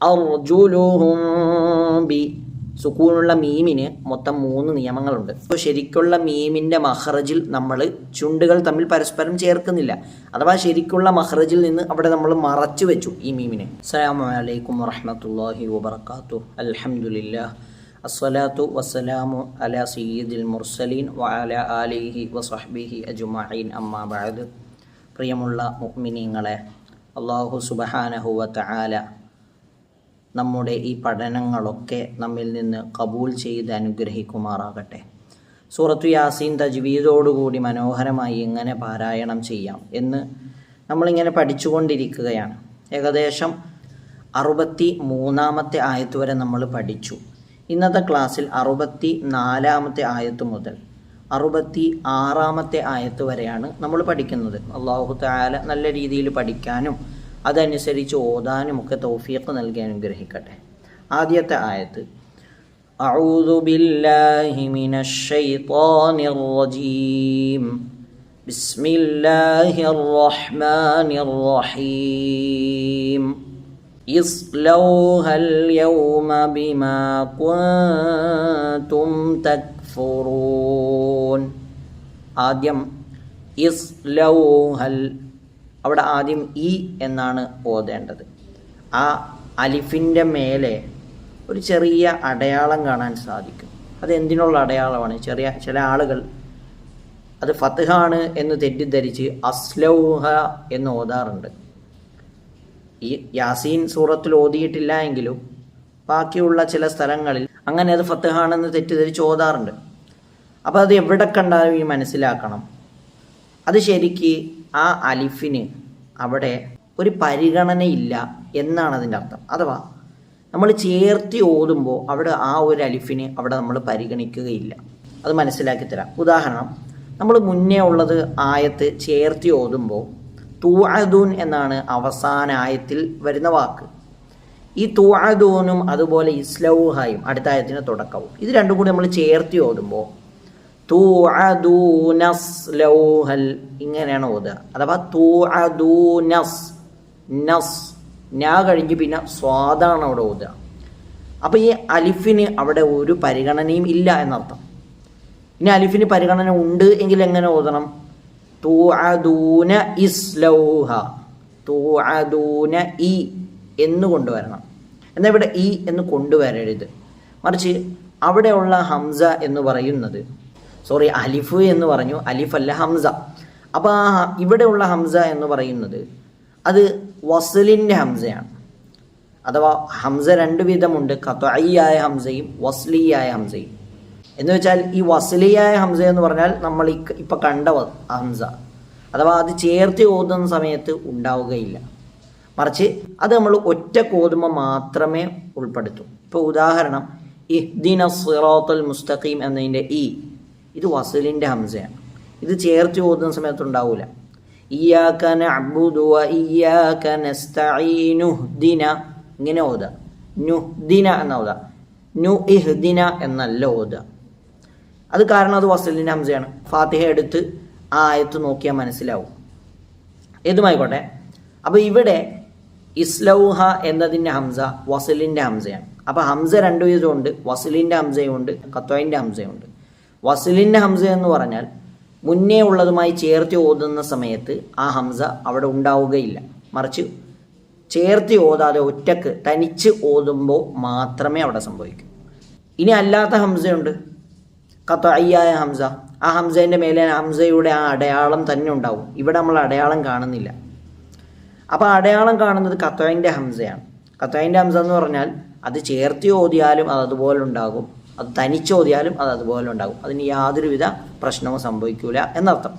അർജുലുഹും B. സുക്കൂണുള്ള മീമിന് മൊത്തം മൂന്ന് നിയമങ്ങളുണ്ട്. അപ്പോൾ ശരിക്കുള്ള മീമിന്റെ മഹ്റജിൽ നമ്മൾ ചുണ്ടുകൾ തമ്മിൽ പരസ്പരം ചേർക്കുന്നില്ല. അഥവാ ശരിക്കുള്ള മഹ്റജിൽ നിന്ന് അവിടെ നമ്മൾ മറച്ചു വെച്ചു ഈ മീമിനെ. അസ്സാമലൈക്കും വറഹമത്തല്ലാഹി വാത്തു അൽഹംദുലില്ലാഹ്. അസ്സലാത്തു വസ്സലാമു അല സയ്യിദിൽ മുർസലീൻ വഅല ആലിഹി വസഹ്ബിഹി അജ്മഈൻ. അമ്മാ ബഅദ്. പ്രിയമുള്ള മുഅ്മിനീങ്ങളെ അള്ളാഹു സുബ്ഹാനഹു വ തആല നമ്മുടെ ഈ പഠനങ്ങളൊക്കെ നമ്മിൽ നിന്ന് കബൂൽ ചെയ്ത് അനുഗ്രഹിക്കുമാറാകട്ടെ. സൂറത്തു യാസീൻ തജ്വീദോടുകൂടി മനോഹരമായി എങ്ങനെ പാരായണം ചെയ്യാം എന്ന് നമ്മളിങ്ങനെ പഠിച്ചുകൊണ്ടിരിക്കുകയാണ്. ഏകദേശം അറുപത്തി മൂന്നാമത്തെ ആയത്ത് വരെ നമ്മൾ പഠിച്ചു. ഇന്നത്തെ ക്ലാസ്സിൽ അറുപത്തി നാലാമത്തെ ആയത്ത് മുതൽ അറുപത്തി ആറാമത്തെ ആയത്ത് വരെയാണ് നമ്മൾ പഠിക്കുന്നത്. അള്ളാഹു താല നല്ല രീതിയിൽ പഠിക്കാനും അതനുസരിച്ച് ഓതാനും ഒക്കെ തൗഫീഖ് നൽകി അനുഗ്രഹിക്കട്ടെ ആദ്യത്തെ ആയത്ത് أعوذ بالله من الشيطان الرجيم بسم الله الرحمن الرحيم اصلوها اليوم بما كنتم تكفرون ആദ്യം ഇസ്ലൗഹൽ അവിടെ ആദ്യം ഇ എന്നാണ് ഓതേണ്ടത്. ആ അലിഫിന്റെ മേലെ ഒരു ചെറിയ അടയാളം കാണാൻ സാധിക്കും. അത് എന്തിനുള്ള അടയാളമാണ്? ചെറിയ ചില ആളുകൾ അത് ഫത്ഹാണ് എന്ന് തെറ്റിദ്ധരിച്ച് അസ്ലൗഹ എന്ന് ഓതാറുണ്ട്. ഈ യാസീൻ സൂറത്തിൽ ഓതിയിട്ടില്ല എങ്കിലും ബാക്കിയുള്ള ചില സ്ഥലങ്ങളിൽ അങ്ങനെ അത് ഫത്ത്ഹാണെന്ന് തെറ്റിദ്ധരിച്ച് ഓതാറുണ്ട്. അപ്പോൾ അത് എവിടെ കണ്ടാലും ഈ മനസ്സിലാക്കണം. അത് ശരിക്ക് ആ അലിഫിന് അവിടെ ഒരു പരിഗണനയില്ല എന്നാണ് അതിന്റെ അർത്ഥം. അഥവാ നമ്മൾ ചേർത്തി ഓതുമ്പോൾ അവിടെ ആ ഒരു അലിഫിന് അവിടെ നമ്മൾ പരിഗണിക്കുകയില്ല. അത് മനസ്സിലാക്കി തരാം. ഉദാഹരണം നമ്മൾ മുന്നേ ഉള്ളത് ആയത്ത് ചേർത്തി ഓതുമ്പോൾ തൂഅദൂൻ എന്നാണ് അവസാന ആയത്തിൽ വരുന്ന വാക്ക്. ഈ തൂഅദൂനും അതുപോലെ ഇസ്ലൗഹായും അടുത്ത ആയത്തിന് തുടക്കവും. ഇത് രണ്ടും കൂടി നമ്മൾ ചേർത്തി ഓതുമ്പോൾ ഇങ്ങനെയാണ് ഓതുക. അഥവാ തൂഅദൂനസ് നസ്. ഞാ കഴിഞ്ഞ് പിന്നെ സ്വാദാണ് അവിടെ ഓതുക. അപ്പോൾ ഈ അലിഫിന് അവിടെ ഒരു പരിഗണനയും ഇല്ല എന്നർത്ഥം. ഇനി അലിഫിന് പരിഗണന ഉണ്ട് എങ്കിൽ എങ്ങനെ ഓതണം? തൂഅദൂന ഇസ്ലൗഹ. തൂഅദൂന ഇ എന്ന് കൊണ്ടുവരണം. എന്നാൽ ഇവിടെ ഇ എന്ന് കൊണ്ടുവരരുത്. മറിച്ച് അവിടെയുള്ള ഹംസ എന്ന് പറയുന്നത് സോറി അലിഫ് എന്ന് പറഞ്ഞു. അലിഫ് അല്ല ഹംസ. അപ്പോൾ ആ ഇവിടെയുള്ള ഹംസ എന്ന് പറയുന്നത് അത് വസലിന്റെ ഹംസയാണ്. അഥവാ ഹംസ രണ്ട് വിധമുണ്ട്. കത്വയ്യായ ഹംസയും വസ്ലിയായ ഹംസയും. എന്ന് വെച്ചാൽ ഈ വസ്ലിയായ ഹംസ എന്ന് പറഞ്ഞാൽ നമ്മൾ ഈ ഇപ്പം കണ്ട ഹംസ. അഥവാ അത് ചേർത്ത് ഓതുന്ന സമയത്ത് ഉണ്ടാവുകയില്ല. മറിച്ച് അത് നമ്മൾ ഒറ്റ കോതുമ മാത്രമേ ഉൾപ്പെടുത്തൂ. ഇപ്പോൾ ഉദാഹരണം ഇഹ്ദിന സിറോത്തുൽ മുസ്തഖീം എന്നതിന്റെ ഈ ഇത് വസലിന്റെ ഹംസയാണ്. ഇത് ചേർത്ത് ഓതുന്ന സമയത്ത് ഉണ്ടാവില്ല ഇങ്ങനെ ഓത. നുഹ്ദിന എന്ന ഓത. നു ഇഹ്ദിന എന്നല്ല ഓത. അത് കാരണം അത് വസലിന്റെ ഹംസയാണ്. ഫാത്തിഹ എടുത്ത് ആ ആയത്ത് നോക്കിയാൽ മനസ്സിലാവും. ഏതുമായിക്കോട്ടെ? അപ്പോൾ ഇവിടെ ഇസ്ലൗഹ എന്നതിന്റെ ഹംസ വസലിന്റെ ഹംസയാണ്. അപ്പോൾ ഹംസ രണ്ടു വിധമുണ്ട് വസലിന്റെ ഹംസയുണ്ട് കത്തോയിന്റെ ഹംസയുണ്ട് വസലിന്റെ ഹംസ എന്ന് പറഞ്ഞാൽ മുന്നേ ഉള്ളതുമായി ചേർത്ത് ഓതുന്ന സമയത്ത് ആ ഹംസ അവിടെ ഉണ്ടാവുകയില്ല. മറിച്ച് ചേർത്ത് ഓതാതെ ഒറ്റയ്ക്ക് തനിച്ച് ഓതുമ്പോൾ മാത്രമേ അവിടെ സംഭവിക്കൂ. ഇനി അല്ലാത്ത ഹംസയുണ്ട്. കത്തയ്യായ ഹംസ. ആ ഹംസേന്റെ മേലെ ഹംസയുടെ ആ അടയാളം തന്നെ ഉണ്ടാവും. ഇവിടെ നമ്മൾ അടയാളം കാണുന്നില്ല. അപ്പോൾ അടയാളം കാണുന്നത് കത്തോയിന്റെ ഹംസയാണ്. കത്തോയിന്റെ ഹംസ എന്ന് പറഞ്ഞാൽ അത് ചേർത്ത് ഓതിയാലും അത് അതുപോലെ ഉണ്ടാകും. അത് തനിച്ചോതിയാലും അത് അതുപോലെ ഉണ്ടാകും. അതിന് യാതൊരുവിധ പ്രശ്നവും സംഭവിക്കൂല എന്നർത്ഥം.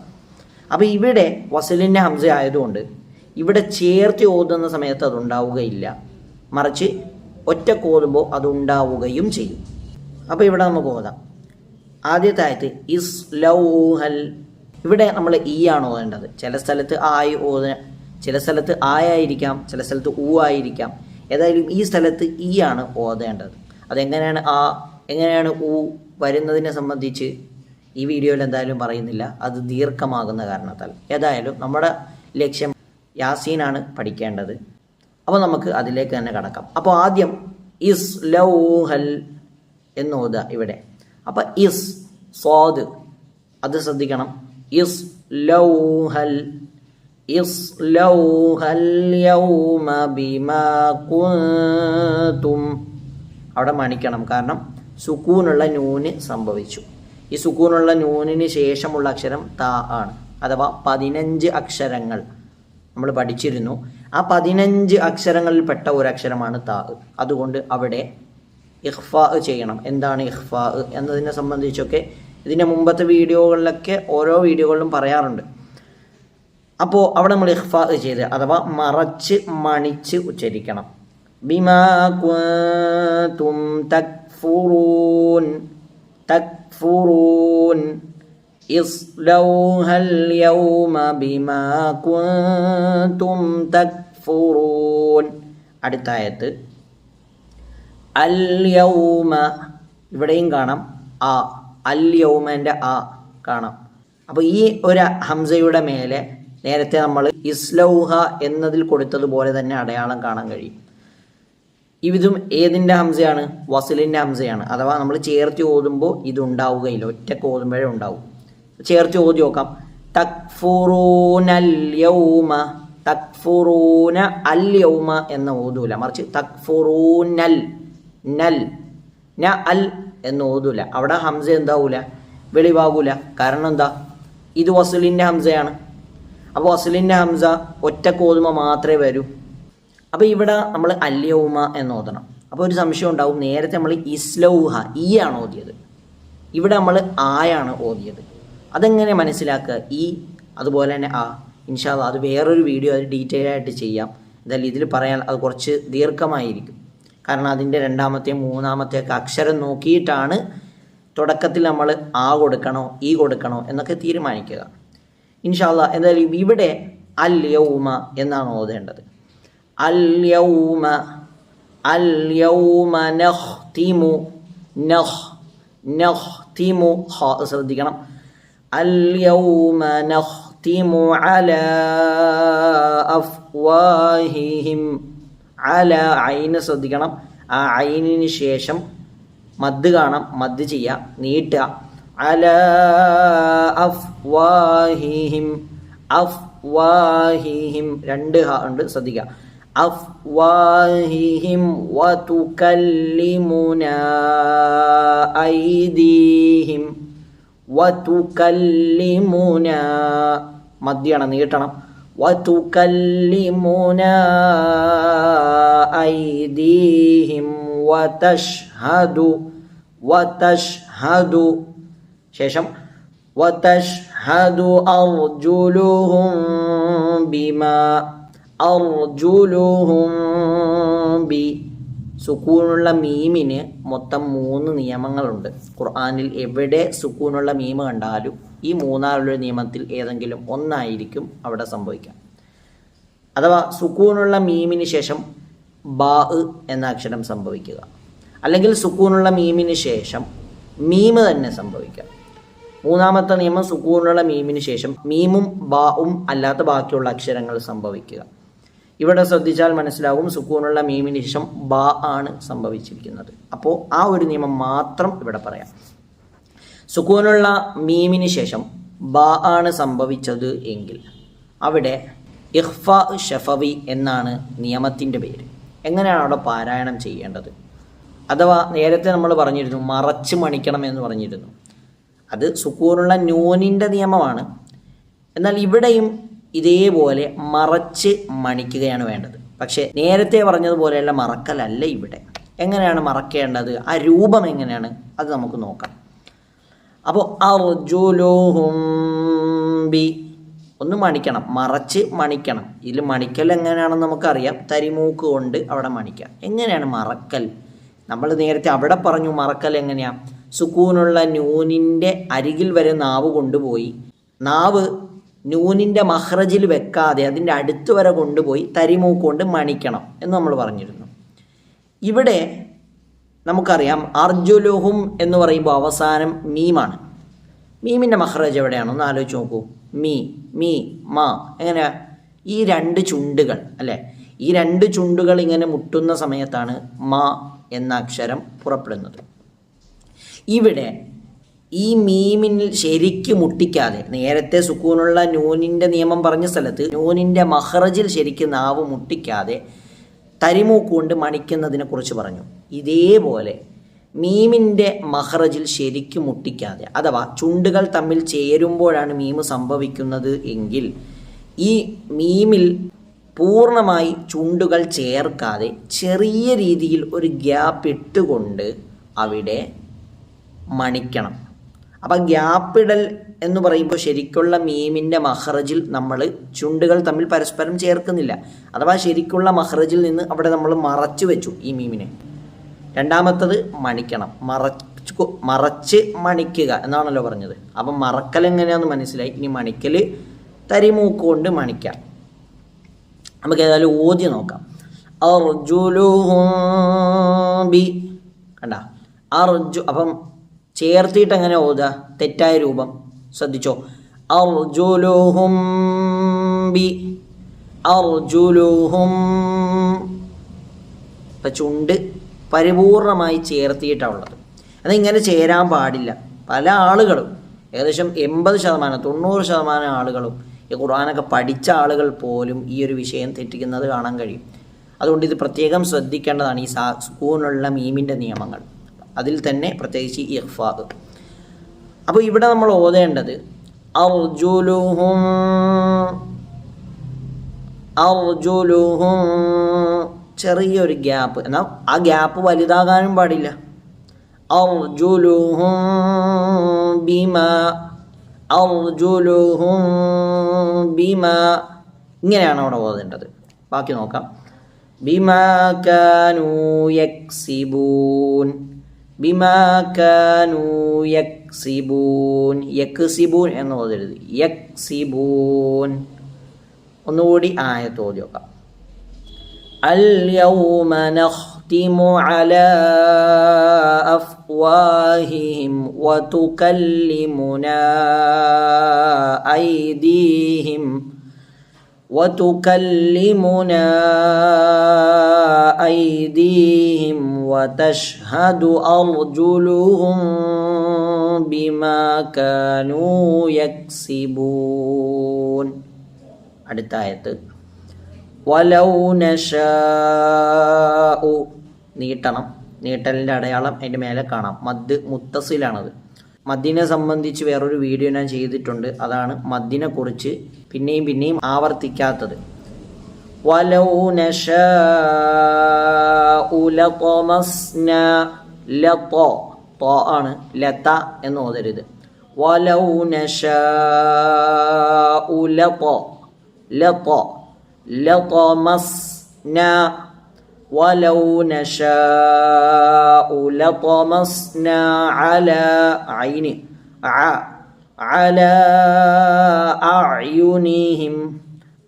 അപ്പോൾ ഇവിടെ വസലിന്റെ ഹംസ ആയതുകൊണ്ട് ഇവിടെ ചേർത്ത് ഓതുന്ന സമയത്ത് അതുണ്ടാവുകയില്ല. മറിച്ച് ഒറ്റ കോതുമ്പോൾ അതുണ്ടാവുകയും ചെയ്യും. അപ്പോൾ ഇവിടെ നമുക്ക് ഓതാം. ആദ്യത്തെ ആയത്ത് ഇസ് ലൗഹൽ ഇവിടെ നമ്മൾ ഈ ആണ് ഓതേണ്ടത്. ചില സ്ഥലത്ത് ആയി ഓത ചില സ്ഥലത്ത് ആയായിരിക്കാം ചില സ്ഥലത്ത് ഊ ആയിരിക്കാം. ഏതായാലും ഈ സ്ഥലത്ത് ഈ ആണ് ഓതേണ്ടത്. അതെങ്ങനെയാണ് ആ എങ്ങനെയാണ് ഊ വരുന്നതിനെ സംബന്ധിച്ച് ഈ വീഡിയോയിൽ എന്തായാലും പറയുന്നില്ല. അത് ദീർഘമാകുന്ന കാരണത്താൽ. ഏതായാലും നമ്മുടെ ലക്ഷ്യം യാസീനാണ് പഠിക്കേണ്ടത്. അപ്പോൾ നമുക്ക് അതിലേക്ക് തന്നെ കടക്കാം. അപ്പോൾ ആദ്യം ഇസ് ലൗഹൽ എന്ന് ഓതുക ഇവിടെ. അപ്പോൾ ഇസ് സ്വാദ്. അത് ശ്രദ്ധിക്കണം. ഇസ് ലൗഹൽ. ലൗഹൽ യൗമ ബിമാ കുന്തും. അവിടെ മണിക്കണം. കാരണം സുക്കൂനുള്ള നൂന് സംഭവിച്ചു. ഈ സുക്കൂനുള്ള നൂനിന് ശേഷമുള്ള അക്ഷരം ത ആണ്. അഥവാ പതിനഞ്ച് അക്ഷരങ്ങൾ നമ്മൾ പഠിച്ചിരുന്നു. ആ പതിനഞ്ച് അക്ഷരങ്ങളിൽ പെട്ട ഒരു അക്ഷരമാണ് താ. അതുകൊണ്ട് അവിടെ ഇഹ്ഫാ ചെയ്യണം. എന്താണ് ഇഹ്ഫാ എന്നതിനെ സംബന്ധിച്ചൊക്കെ ഇതിന്റെ മുമ്പത്തെ വീഡിയോകളിലൊക്കെ ഓരോ വീഡിയോകളിലും പറയാറുണ്ട്. അപ്പോൾ അവിടെ നമ്മൾ ഇഹ്ഫാ ചെയ്ത് അഥവാ മറച്ച് മണിച്ച് ഉച്ചരിക്കണം. ബിമാ തക്ഫുറൂൻ തക്ഫുറൂൻ اصلوها اليوم بما كنتم تكفرون അടുത്ത ആയത്ത് അൽ യൗമ ഇവിടെയും കാണാം ആ അൽ യൗമൻ്റെ ആ കാണാം അപ്പോൾ ഈ ഒരു ഹംസയുടെ മേലെ നേരത്തെ നമ്മൾ ഇസ്ലൗഹ എന്നതിൽ കൊടുത്തതുപോലെ തന്നെ അടയാളം കാണാൻ കഴിയും ഇതും ഏതിന്റെ ഹംസയാണ്? വസലിന്റെ ഹംസയാണ്. അഥവാ നമ്മൾ ചേർത്ത് ഓതുമ്പോൾ ഇതുണ്ടാവുകയില്ല. ഒറ്റയ്ക്ക് ഓതുമ്പോഴേ ഉണ്ടാവും. ചേർത്ത് ഓതി നോക്കാം. തക്ഫുറൂനൽ യൗമ തക്ഫുറൂന അൽ യൗമ എന്ന ഓതൂല. മറിച്ച് തക്ഫുറൂനൽ നൽ ന അൽ എന്ന് ഓതൂല. അവിടെ ഹംസ എന്താവൂല? വെളിവാകൂല. കാരണം എന്താ? ഇത് വസലിന്റെ ഹംസയാണ്. അപ്പോൾ വസലിന്റെ ഹംസ ഒറ്റ ഓതുമ്പോൾ മാത്രമേ വരൂ. അപ്പോൾ ഇവിടെ നമ്മൾ അല്യൗമ എന്ന് ഓതണം. അപ്പോൾ ഒരു സംശയം ഉണ്ടാവും. നേരത്തെ നമ്മൾ ഇസ്ലൗഹ ഈ ആണ് ഓതിയത്. ഇവിടെ നമ്മൾ ആയാണ് ഓതിയത്. അതെങ്ങനെ മനസ്സിലാക്കുക? ഈ അതുപോലെ തന്നെ ആ. ഇൻഷാല്ല അത് വേറൊരു വീഡിയോ അത് ഡീറ്റെയിൽ ആയിട്ട് ചെയ്യാം. എന്തായാലും ഇതിൽ പറയാൻ അത് കുറച്ച് ദീർഘമായിരിക്കും. കാരണം അതിന്റെ രണ്ടാമത്തെ മൂന്നാമത്തെ ഒക്കെ അക്ഷരം നോക്കിയിട്ടാണ് തുടക്കത്തിൽ നമ്മൾ ആ കൊടുക്കണോ ഈ കൊടുക്കണോ എന്നൊക്കെ തീരുമാനിക്കുക. ഇൻഷാല്ല എന്തായാലും ഇവിടെ അൽ യൗമ എന്നാണ് ഓതേണ്ടത്. അൽ യൗമ നഖ്തിമു നഖ് നഖ്തിമു ഹ ശ്രദ്ധിക്കണം. യൗമ നഖ്തിമു അലാ അഫ്വാഹിഹിം അലാ ഐന് ശ്രദ്ധിക്കണം. ആ ഐനിന് ശേഷം മദ് കാണാം മദ് ചെയ്യുക നീട്ടുക. അല അഫ്വാഹിഹിം അഫ്വാഹിഹിം രണ്ട് ഹ ഉണ്ട് ശ്രദ്ധിക്കുക. അഫ്വാഹിഹിം വതുകല്ലിമുന ഐദീഹിം വതുകല്ലിമുന മദ്യാണ് നീട്ടണം وتكلمنا أيديهم وتشهد وتشهد ശേഷം وتشهد أرجلهم بما അർജുലുഹുംബി സുക്കൂണുള്ള മീമിന് മൊത്തം മൂന്ന് നിയമങ്ങളുണ്ട്. ഖുർആാനിൽ എവിടെ സുക്കൂണുള്ള മീമ് കണ്ടാലും ഈ മൂന്നാലുള്ള നിയമത്തിൽ ഏതെങ്കിലും ഒന്നായിരിക്കും അവിടെ സംഭവിക്കാം. അഥവാ സുക്കൂണുള്ള മീമിന് ശേഷം ബാ എന്ന അക്ഷരം സംഭവിക്കുക. അല്ലെങ്കിൽ സുക്കൂണുള്ള മീമിന് ശേഷം മീമ് തന്നെ സംഭവിക്കാം. മൂന്നാമത്തെ നിയമം സുക്കൂണുള്ള മീമിന് ശേഷം മീമും ബാവും അല്ലാത്ത ബാക്കിയുള്ള അക്ഷരങ്ങൾ സംഭവിക്കുക. ഇവിടെ ശ്രദ്ധിച്ചാൽ മനസ്സിലാകും സുക്കൂണുള്ള മീമിന് ശേഷം ബാ ആണ് സംഭവിച്ചിരിക്കുന്നത്. അപ്പോൾ ആ ഒരു നിയമം മാത്രം ഇവിടെ പറയാം. സുക്കൂനുള്ള മീമിന് ശേഷം ബാ ആണ് സംഭവിച്ചത് എങ്കിൽ അവിടെ ഇഹ്ഫ ഷഫവി എന്നാണ് നിയമത്തിന്റെ പേര്. എങ്ങനെയാണ് അവിടെ പാരായണം ചെയ്യേണ്ടത്? അഥവാ നേരത്തെ നമ്മൾ പറഞ്ഞിരുന്നു മറച്ച് മണിക്കണം എന്ന് പറഞ്ഞിരുന്നു. അത് സുക്കൂനുള്ള നൂനിന്റെ നിയമമാണ്. എന്നാൽ ഇവിടെയും ഇതേപോലെ മറച്ച് മണിക്കുകയാണ് വേണ്ടത്. പക്ഷേ നേരത്തെ പറഞ്ഞതുപോലെയുള്ള മറക്കലല്ല ഇവിടെ. എങ്ങനെയാണ് മറക്കേണ്ടത്? ആ രൂപം എങ്ങനെയാണ്? അത് നമുക്ക് നോക്കാം. അപ്പോൾ അർജുലുഹും ബി ഒന്ന് മണിക്കണം. മറച്ച് മണിക്കണം. ഇതിൽ മണിക്കൽ എങ്ങനെയാണെന്ന് നമുക്കറിയാം. തരിമൂക്ക് കൊണ്ട് അവിടെ മണിക്കാം. എങ്ങനെയാണ് മറക്കൽ? നമ്മൾ നേരത്തെ അവിടെ പറഞ്ഞു മറക്കൽ എങ്ങനെയാണ് സുക്കൂനുള്ള നൂനിന്റെ അരികിൽ വരെ നാവ് കൊണ്ടുപോയി. നാവ് നൂനിന്റെ മഹ്റജിൽ വെക്കാതെ അതിന്റെ അടുത്ത് വരെ കൊണ്ടുപോയി തരിമൂക്കൊണ്ട് മണിക്കണം എന്ന് നമ്മൾ പറഞ്ഞിരുന്നു. ഇവിടെ നമുക്കറിയാം അർജുലുഹും എന്ന് പറയുമ്പോൾ അവസാനം മീമാണ്. മീമിന്റെ മഹ്റജ് എവിടെയാണ്? ഒന്ന് ആലോചിച്ച് നോക്കൂ. മീ മീ മാ എങ്ങനെ? ഈ രണ്ട് ചുണ്ടുകൾ അല്ലേ? ഈ രണ്ട് ചുണ്ടുകൾ ഇങ്ങനെ മുട്ടുന്ന സമയത്താണ് മ എന്ന അക്ഷരം പുറപ്പെടുന്നത്. ഇവിടെ ഈ മീമിൽ ശരിക്ക് മുട്ടിക്കാതെ നേരത്തെ സുക്കൂനുള്ള നൂനിന്റെ നിയമം പറഞ്ഞ സ്ഥലത്ത് നൂനിന്റെ മഹ്റജിൽ ശരിക്ക് നാവ് മുട്ടിക്കാതെ തരിമൂക്കുകൊണ്ട് മണിക്കുന്നതിനെ കുറിച്ച് പറഞ്ഞു. ഇതേപോലെ മീമിന്റെ മഹ്റജിൽ ശരിക്കും മുട്ടിക്കാതെ അഥവാ ചുണ്ടുകൾ തമ്മിൽ ചേരുമ്പോഴാണ് മീമ് സംഭവിക്കുന്നത് എങ്കിൽ ഈ മീമിൽ പൂർണമായി ചുണ്ടുകൾ ചേർക്കാതെ ചെറിയ രീതിയിൽ ഒരു ഗ്യാപ്പ് ഇട്ടുകൊണ്ട് അവിടെ മണിക്കണം. അപ്പം ഗ്യാപ്പിടൽ എന്ന് പറയുമ്പോൾ ശരിക്കുള്ള മീമിന്റെ മഹ്റജിൽ നമ്മൾ ചുണ്ടുകൾ തമ്മിൽ പരസ്പരം ചേർക്കുന്നില്ല. അഥവാ ശരിക്കുള്ള മഹ്റജിൽ നിന്ന് അവിടെ നമ്മൾ മറച്ചു വെച്ചു ഈ മീമിനെ. രണ്ടാമത്തത് മണിക്കണം. മറച്ച് മറച്ച് മണിക്കുക എന്നാണല്ലോ പറഞ്ഞത്. അപ്പം മറക്കൽ എങ്ങനെയാണെന്ന് മനസ്സിലായി. ഇനി മണിക്കൽ തരിമൂക്കൊണ്ട് മണിക്കാം. നമുക്ക് ഏതായാലും ഓതി നോക്കാം. അർജുലുഹും ബി കണ്ട? അർജു അപ്പം ചേർത്തിട്ട് എങ്ങനെ ഓതുക. തെറ്റായ രൂപം. ശ്രദ്ധിച്ചോ. ബി. ഇപ്പം ചുണ്ട് പരിപൂർണമായി ചേർത്തിയിട്ടാണ് ഉള്ളത്. അതിങ്ങനെ ചേരാൻ പാടില്ല. പല ആളുകളും ഏകദേശം എൺപത് ശതമാനം തൊണ്ണൂറ് ശതമാനം ആളുകളും ഈ ഖുർആാനൊക്കെ പഠിച്ച ആളുകൾ പോലും ഈ ഒരു വിഷയം തെറ്റിക്കുന്നത് കാണാൻ കഴിയും. അതുകൊണ്ട് ഇത് പ്രത്യേകം ശ്രദ്ധിക്കേണ്ടതാണ് ഈ സാ സ്കൂനുള്ള മീമിന്റെ നിയമങ്ങൾ. അതിൽ തന്നെ പ്രത്യേകിച്ച് ഇഹ്ഫാദ് അപ്പോൾ ഇവിടെ നമ്മൾ ഓതേണ്ടത് അർജുലുഹും അർജുലുഹും ചെറിയൊരു ഗ്യാപ്പ്. എന്നാൽ ആ ഗ്യാപ്പ് വലുതാകാനും പാടില്ല. അർജുലുഹും ബിമ അർജുലുഹും ബിമ. ഇങ്ങനെയാണ് അവിടെ ഓതേണ്ടത്. ബാക്കി നോക്കാം. ബിമാ കാനു യക്സിബൂൻ. ബിമാ കാനൂ യക്സിബൂൻ യക്സിബൂൻ എന്ന് ഓതരുത് യക്സിബൂൻ ഒന്നുകൂടി ആയത്ത് ഓതി നോക്കാം اليوم نختم على أفواههم وتكلمنا أيديهم وتكلمنا أيديهم وتشهد أرجلهم بما كانوا يكسبون അടുത്ത ആയത്ത് വലൗ നഷാഉ നീട്ടണം നീട്ടലിൻ്റെ അടയാളം അതിൻ്റെ മേലെ കാണാം മദ് മുത്തസിലാണത് മദ്ദിനെ സംബന്ധിച്ച് വേറൊരു വീഡിയോ ഞാൻ ചെയ്തിട്ടുണ്ട് അതാണ് മദ്ദിനെ കുറിച്ച് പിന്നെയും പിന്നെയും ആവർത്തിക്കാത്തത് വലൗ നഷാഉ ലതമസ്ന ലതോ തോ ആണ് ലത എന്ന് ഓതരുത് വലൗ നഷാഉ ലതോ ലതോ لطمسنا ولو نشاء لطمسنا على عين ع على أعينهم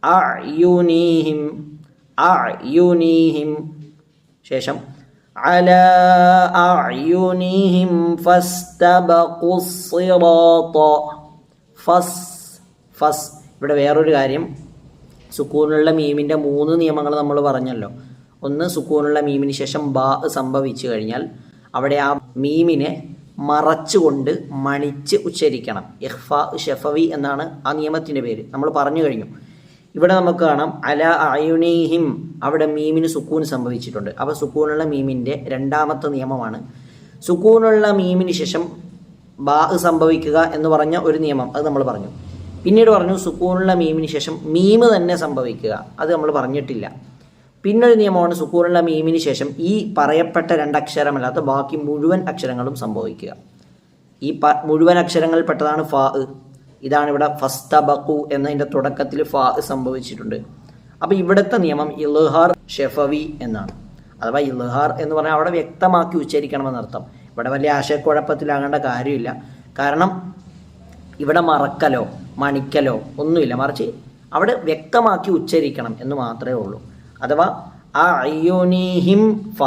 أعينهم أعينهم ശേഷം على أعينهم فاستبقوا الصراط ഫസ് ഫസ് ഇവിടെ വേറൊരു കാര്യം സുക്കൂനുള്ള മീമിൻ്റെ മൂന്ന് നിയമങ്ങൾ നമ്മൾ പറഞ്ഞല്ലോ ഒന്ന് സുക്കൂനുള്ള മീമിന് ശേഷം ബാ സംഭവിച്ചു കഴിഞ്ഞാൽ അവിടെ ആ മീമിനെ മറച്ചുകൊണ്ട് മണിച്ച് ഉച്ചരിക്കണം ഇഹ്ഫ ഷെഫവി എന്നാണ് ആ നിയമത്തിൻ്റെ പേര് നമ്മൾ പറഞ്ഞു കഴിഞ്ഞു ഇവിടെ നമുക്ക് കാണാം അല അയുനീഹിം. അവിടെ മീമിന് സുക്കൂൻ സംഭവിച്ചിട്ടുണ്ട്. അപ്പോൾ സുക്കൂനുള്ള മീമിന്റെ രണ്ടാമത്തെ നിയമമാണ്. സുക്കൂനുള്ള മീമിന് ശേഷം ബാ സംഭവിക്കുക എന്ന് പറഞ്ഞ ഒരു നിയമം അത് നമ്മൾ പറഞ്ഞു. പിന്നീട് പറഞ്ഞു സുക്കൂനുള്ള മീമിന് ശേഷം മീമ് തന്നെ സംഭവിക്കുക. അത് നമ്മൾ പറഞ്ഞിട്ടില്ല. പിന്നൊരു നിയമമാണ് സുക്കൂനുള്ള മീമിന് ശേഷം ഈ പറയപ്പെട്ട രണ്ടക്ഷരമല്ലാത്ത ബാക്കി മുഴുവൻ അക്ഷരങ്ങളും സംഭവിക്കുക. ഈ മുഴുവൻ അക്ഷരങ്ങളിൽ പെട്ടതാണ് ഫാ ഇതാണ് ഇവിടെ ഫസ്തബക്കു എന്നതിന്റെ തുടക്കത്തിൽ ഫാ സംഭവിച്ചിട്ടുണ്ട്. അപ്പോൾ ഇവിടുത്തെ നിയമം ഇൽഹാർ ഷെഫവി എന്നാണ്. അഥവാ ഇൽഹാർ എന്ന് പറഞ്ഞാൽ അവിടെ വ്യക്തമാക്കി ഉച്ചരിക്കണമെന്നർത്ഥം ഇവിടെ വലിയ ആശയക്കുഴപ്പത്തിലാകേണ്ട കാര്യമില്ല. കാരണം ഇവിടെ മറക്കലോ മണിക്കലോ ഒന്നുമില്ല. മറിച്ച് അവിടെ വ്യക്തമാക്കി ഉച്ചരിക്കണം എന്ന് മാത്രമേ ഉള്ളൂ. അഥവാ ആ അയ്യോനീഹിം ഫ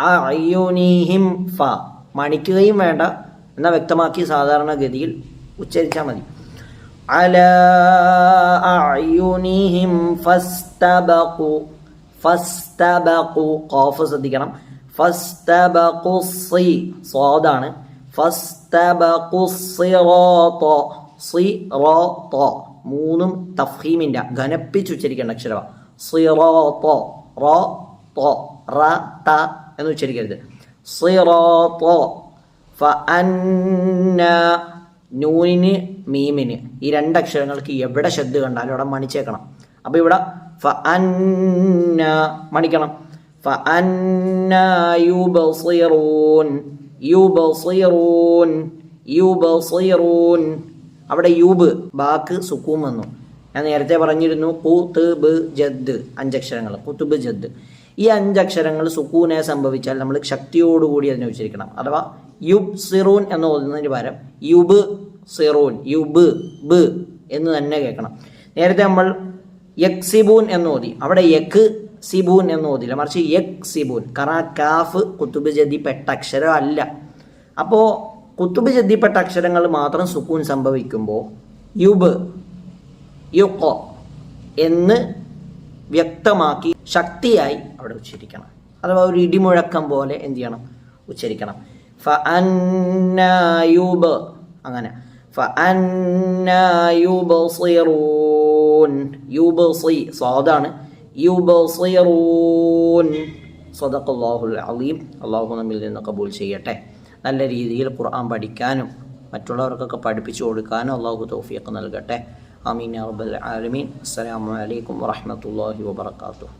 ആ അയ്യോനീഹിം ഫ മണിക്കുകയും വേണ്ട എന്നാൽ വ്യക്തമാക്കി സാധാരണഗതിയിൽ ഉച്ചരിച്ചാൽ മതി. അലയുനിഹിം ഫസ്തബഖു ഫസ്തബഖു ഖാഫ് ശ്രദ്ധിക്കണം. ഫസ്തബഖു സി സ്വാദാണ്. ഫസ്തബഖു സിറാത സിറാത മൂന്നും തഫ്ഹീമിന്റെ ഘനപ്പിച്ച് ഉച്ചരിക്കേണ്ട അക്ഷരമാണ് സിറാത റ ത റ ത എന്ന് ഉച്ചരിക്കരുത്. സിറാത്ത ഫഅന്ന നൂനിന് മീമിന് ഈ രണ്ട് അക്ഷരങ്ങൾക്ക് എവിടെ ശബ്ദ കണ്ടാലും അവിടെ മണിച്ചേക്കണം. അപ്പൊ ഇവിടെ ഫ അന്ന മണിക്കണം. ഫ അന്ന യു ബസീറൂൻ യു ബസീറൂൻ യു ബസീറൂൻ അവിടെ യൂബ് ബാക്ക് സുക്കൂം വന്നു. ഞാൻ നേരത്തെ പറഞ്ഞിരുന്നു കുത്തുബ് ജദ് അഞ്ചക്ഷരങ്ങൾ കുത്തുബ് ജദ്. ഈ അഞ്ചക്ഷരങ്ങൾ സുക്കൂനെ സംഭവിച്ചാൽ നമ്മൾ ശക്തിയോടുകൂടി അതിനെ ഉച്ചരിക്കണം. അഥവാ യുബ് സിറൂൻ എന്ന് ഓതുന്നതിന് പകരം യുബ് സിറൂൻ യുബ് ബ് എന്ന് തന്നെ കേൾക്കണം. നേരത്തെ നമ്മൾ യക് സിബൂൻ എന്ന് ഓതി. അവിടെ യക് സിബൂൻ എന്ന് ഓതില്ല. മറിച്ച് യക് സിബൂൻ കാരണം കാഫ് കുത്തുബ് പെട്ട അക്ഷരം അല്ല. അപ്പോൾ കുത്തുബ് ജദ്ദിപ്പെട്ട അക്ഷരങ്ങൾ മാത്രം സുക്കൂൻ സംഭവിക്കുമ്പോൾ യുബ് യുക്കോ എന്ന് വ്യക്തമാക്കി ശക്തിയായി അവിടെ ഉച്ചരിക്കണം. അഥവാ ഒരു ഇടിമുഴക്കം പോലെ എന്ത് ചെയ്യണം? ഉച്ചരിക്കണം. ഫ അങ്ങനെ. സ്വാദാണ്. അലീം. അള്ളാഹു നമ്മിൽ നിന്ന് കബൂൽ ചെയ്യട്ടെ. നല്ല രീതിയിൽ ഖുർആൻ പഠിക്കാനും മറ്റുള്ളവർക്കൊക്കെ പഠിപ്പിച്ചു കൊടുക്കാനും അള്ളാഹു തൗഫീഖ് നൽകട്ടെ. അമീൻ അബുൽ ആലമീൻ. അസ്സലാമു അലൈക്കും വറഹ്മത്തുള്ളാഹി വബറകാതുഹു.